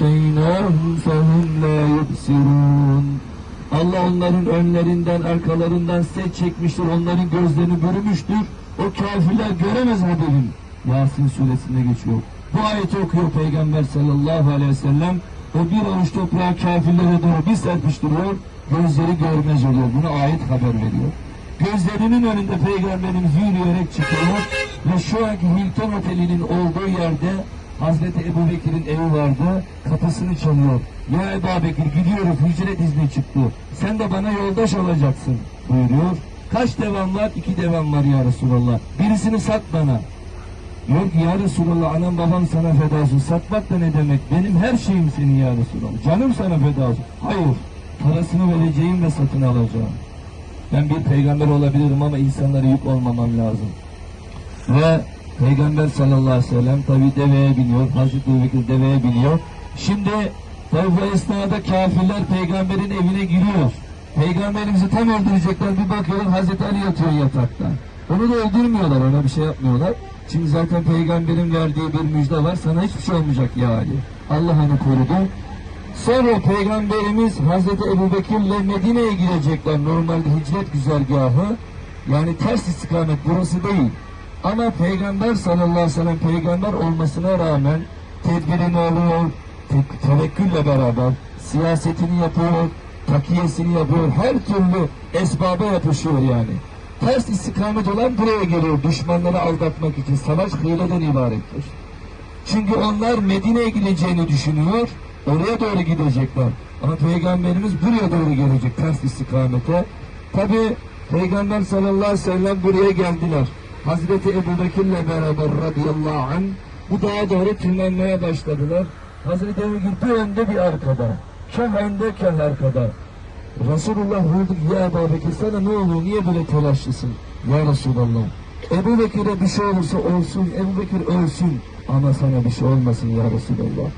فَغَشَّيْنَاهُمْ فَهُمْ لَا يُبْصِرُونَ Allah onların önlerinden, arkalarından set çekmiştir, onların gözlerini bürümüştür. O kafirler göremez haberin. Yasin suresinde geçiyor. Bu ayeti okuyor Peygamber sallallahu aleyhi ve sellem. O bir avuç toprağı kafirlere doğru bir serpiştiriyor, gözleri görmez oluyor. Bunu ayet haber veriyor. Gözlerinin önünde Peygamberimiz yürüyerek çıkıyor ve şu anki Hilton Oteli'nin olduğu yerde Hazreti Ebu Bekir'in evi vardı, kapısını çalıyor. Ya Ebu Bekir gidiyoruz, hicret izni çıktı. Sen de bana yoldaş olacaksın buyuruyor. Kaç devam var? İki devam var ya Resulallah. Birisini sat bana. Diyor ki ya Resulallah anam babam sana feda olsun. Satmak da ne demek? Benim her şeyim senin ya Resulallah. Canım sana feda olsun. Hayır. Parasını vereceğim ve satın alacağım. Ben bir peygamber olabilirim ama insanlara yük olmamam lazım. Ve Peygamber sallallahu aleyhi ve sellem tabi deveye biniyor. Hazreti Ebubekir deveye biniyor. Şimdi bu esnada kafirler peygamberin evine giriyor. Peygamberimizi tam öldürecekler bir bakıyorlar Hazreti Ali yatıyor yatakta. Onu da öldürmüyorlar ona bir şey yapmıyorlar. Çünkü zaten peygamberin verdiği bir müjde var sana hiçbir şey olmayacak ya Ali. Allah onu korudu. Sonra Peygamberimiz Hazreti Ebu Bekir'le Medine'ye girecekler. Normalde hicret güzergahı. Yani ters istikamet burası değil. Ama Peygamber sallallahu aleyhi ve sellem peygamber olmasına rağmen tedbirini alıyor, tevekkülle beraber siyasetini yapıyor, takiyesini yapıyor, her türlü esbaba yapışıyor yani. Ters istikamet olan buraya geliyor düşmanları aldatmak için. Savaş hileden ibarettir. Çünkü onlar Medine'ye gideceğini düşünüyor. Oraya doğru gidecekler. Ama Peygamberimiz buraya doğru gelecek ters istikamete. Tabi Peygamber sallallahu aleyhi ve sellem buraya geldiler. Hazreti Ebu Bekir'le beraber radıyallahu anh bu dağa doğru tırmanmaya başladılar. Hazreti Bekir bir önde bir arkada. Kah önde kah arkada. Resulullah buyurdu ki ya Ebu Bekir sana ne oluyor niye böyle telaşlısın ya Resulallah. Ebu Bekir'e bir şey olursa olsun Ebu Bekir ölsün ama sana bir şey olmasın ya Resulallah.